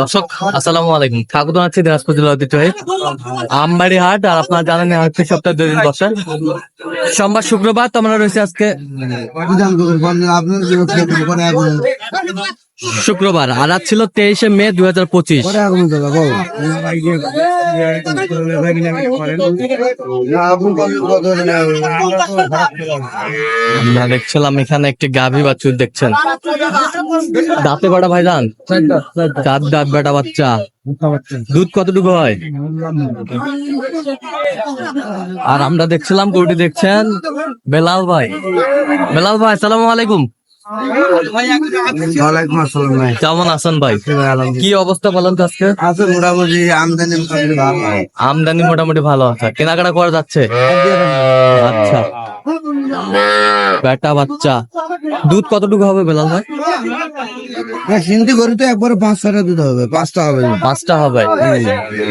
দর্শক, আসসালামু আলাইকুম। স্বাগত আছি দিনাজপুর জেলা ঐতিহ্যবাহী আমবাড়ি হাট আর আপনারা জানেন হচ্ছে সপ্তাহে দুই দিন বসে। সোমবার, শুক্রবার তোমরা রয়েছে আজকে। শুক্রবার আর আজ ছিল তেইশে মে দুই হাজার পঁচিশ। আমরা দেখছিলাম এখানে একটি গাভী বাছুর দেখছেন। দাঁতে কটা ভাইজান? চার দাঁত দাঁত বেটা বাচ্চা। দুধ কতটুকু হয়? আর আমরা দেখছিলাম কোটি দেখছেন? বেলাল ভাই। বেলাল ভাই সালাম আলাইকুম। ভাই কি অবস্থা আমদানি মোটামুটি ভালো আছে। কেনাকাটা করা যাচ্ছে? আচ্ছা। বেটা বাচ্চা। দুধ কতটুকু হবে বেলাল ভাই? সিন্ধি গরু তো একবারে পাঁচ ছটা দুধ হবে পাঁচটা হবে। পাঁচটা হবে।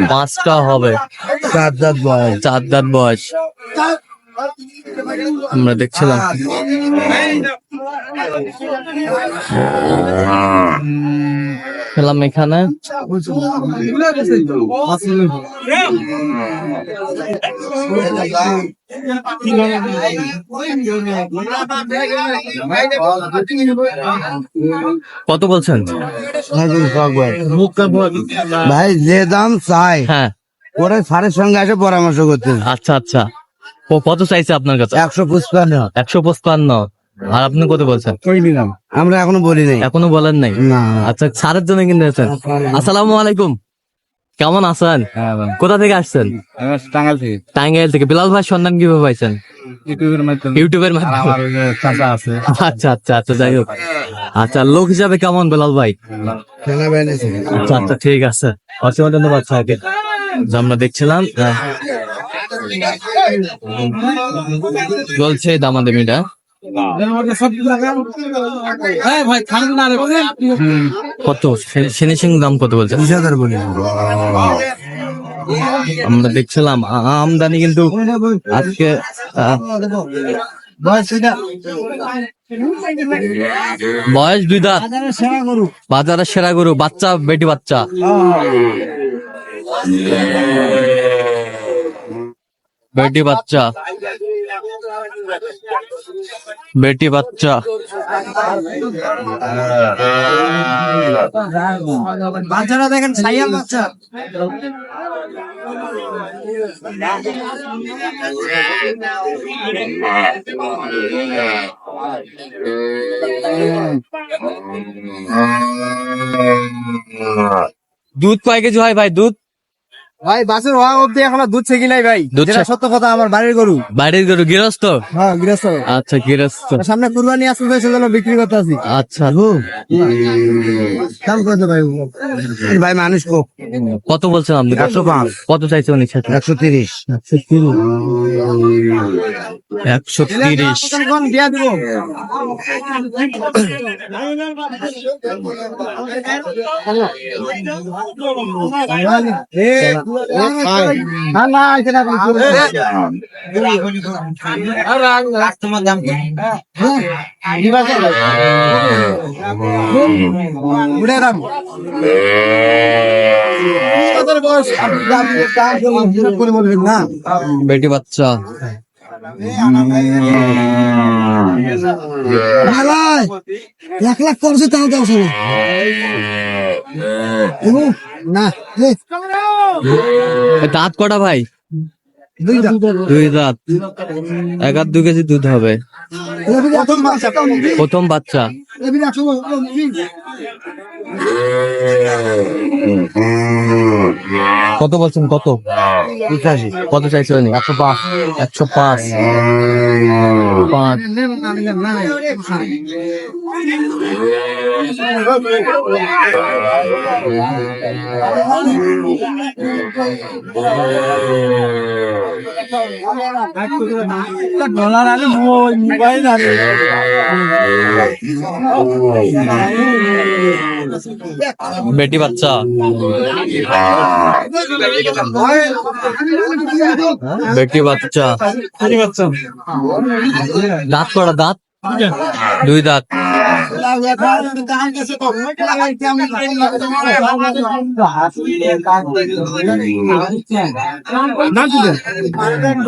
পাঁচটা হবে চার দাঁত বয়স চার দাঁত বয়স। আমরা দেখছিলাম। খেলাম এখানে। কত বলছেন? ভাই যে দাম চাই হ্যাঁ। ওরা সারের সঙ্গে এসে পরামর্শ করতে। আচ্ছা আচ্ছা। ও কত চাইছে আপনার কাছে? একশো পুষ্পান্ন একশো পঁচপান্ন। আর আপনি কত বলছেন? আমরা এখনও বলি নাই। এখনও বলেন নাই? আচ্ছা সারের জন্য কিনতে আছেন আসসালামু আলাইকুম। কেমন আছেন? কোথা থেকে আসছেন? টাঙ্গাল থেকে। টাঙ্গাইল থেকে। বিলাল ভাই সন্ধান কীভাবে পাইছেন? ইউটিউবের মাধ্যমে। ইউটিউবের মাধ্যমে। চাচা আছে। আচ্ছা আচ্ছা আচ্ছা যাই হোক। আচ্ছা লোক হিসাবে কেমন বেলাল ভাই? আচ্ছা আচ্ছা ঠিক আছে। অসীম ধন্যবাদ স্যারকে। আমরা দেখছিলাম চলছে দামাদামিটা। কত? ফিনিশিং দাম কত বলছেন? বিশ হাজার বলি। আমরা দেখছিলাম আমদানি কিন্তু আজকে বয়স দুই দাঁত। বাজারের সেরা গরু। বাচ্চা বেটি বাচ্চা। বেটি বাচ্চা। বেটি বাচ্চা। বাচ্চারা দেখেন সাইয়াল বাচ্চা। দুধ কয় কেজি হয় ভাই? দুধ? ভাই বাসের হওয়া অব্দি এখনও দুধ ছেকি নাই ভাই। দুধ যেটা সত্য কথা আমার বাড়ির গরু। বাড়ির গরু গৃহস্থ? হ্যাঁ গৃহস্থ। আচ্ছা গৃহস্থ। সামনে কুরবানি আসতে তো সেজন্য বিক্রি করতে আছি। আচ্ছা। দাম কত ভাই? ভাই মানুষ কো। কত বলছেন আপনি? একশো পাঁচ। কত চাইছে উনি সাথে একশো তিরিশ। একশো তিরিশ। দিয়া দিব না বেটি বাচ্চা এক লাখ তাও দাঁত কটা ভাই দুই দাঁত এক হাত দু কেজি দুধ হবে প্রথম বাচ্চা কত বলছেন? কত? পঁচাশি। কত চাইছে উনি? একশো পাঁচ। একশো পাঁচ। পাঁচ। ডলার আরে মোবাইল আরে বেটি বাচ্চা বেটি বাচ্চা দাঁত কটা দাঁত দুই দাঁত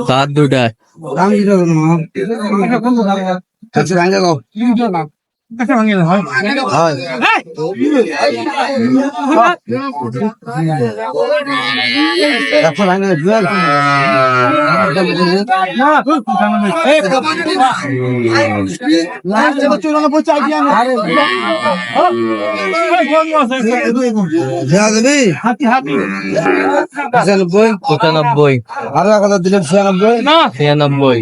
দাঁত দুইটায় হয় পঁচানব্বই আরও এক হাজার দিলেন ছিয়ানব্বই ছিয়ানব্বই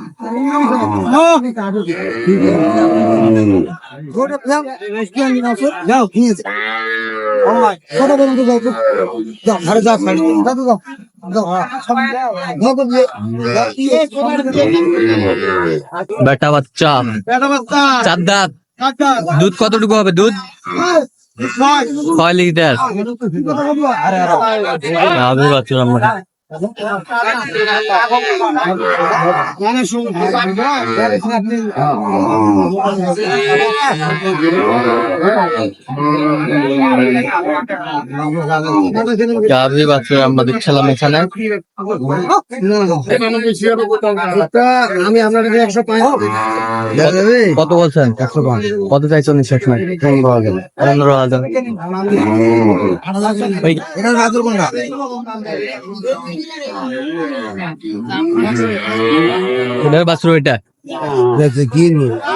যাও কি আছে কত পর্যন্ত যাও যাও আরে যাও ছাড়ি যাও যাও যাও যাও তো দিয়ে বেটা বাচ্চা চার দাঁত দুধ কতটুকু হবে দুধ ছয় লিটার গাভী বাছুর আমরা দেখছিলাম এখানে আমি আপনার একশো পাঁচ কত বলছেন একশো পাঁচ কত চাইছেন শেষ নাই পনেরো হাজার পনেরো হাজার ওই এটা রাজুর কোনটা ওটার বাছুর ওইটা দেখছে কি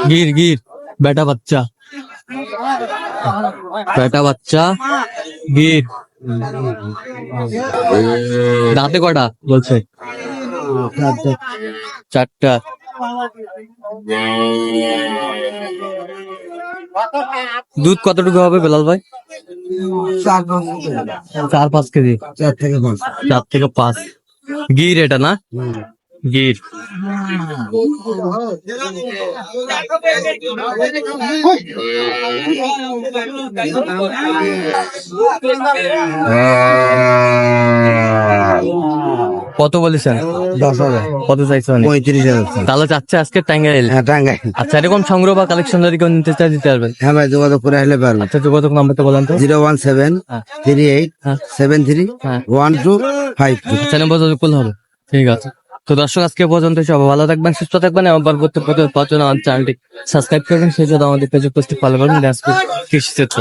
গির গির বেটা বাচ্চা বেটা বাচ্চা গির দাঁতে কটা বলছে চারটা দুধ কতটুকু হবে বেলাল ভাই? চার পাঁচ কেজি। চার থেকে পাঁচ। চার থেকে পাঁচ। গির এটা না? গির। কত বলেছেন? দশ হাজার। কত চাইছেন পঁয়ত্রিশ হাজার তাহলে চাচ্ছে আজকে টাঙ্গাইল হ্যাঁ টাঙ্গাই আচ্ছা এরকম সংগ্রহ বা কালেকশন যদি কেউ নিতে চায় দিতে পারবেন। হ্যাঁ ভাই যোগাযোগ করে আসলে পারবেন আচ্ছা যোগাযোগ নাম্বারটা বলেন তো। জিরো ওয়ান সেভেন হ্যাঁ। থ্রি এইট হ্যাঁ। সেভেন থ্রি হ্যাঁ। One two five two. Channel যোগাযোগ করলে হবে ঠিক আছে। তো দর্শক আজকে পর্যন্ত সব ভালো থাকবেন সুস্থ থাকবেন এবং পরবর্তী পর্যন্ত আমার চ্যানেলটি সাবস্ক্রাইব করবেন। সেই জন্য আমাদের পেজে উপস্থিত ফলো করবেন। কৃষি ক্ষেত্র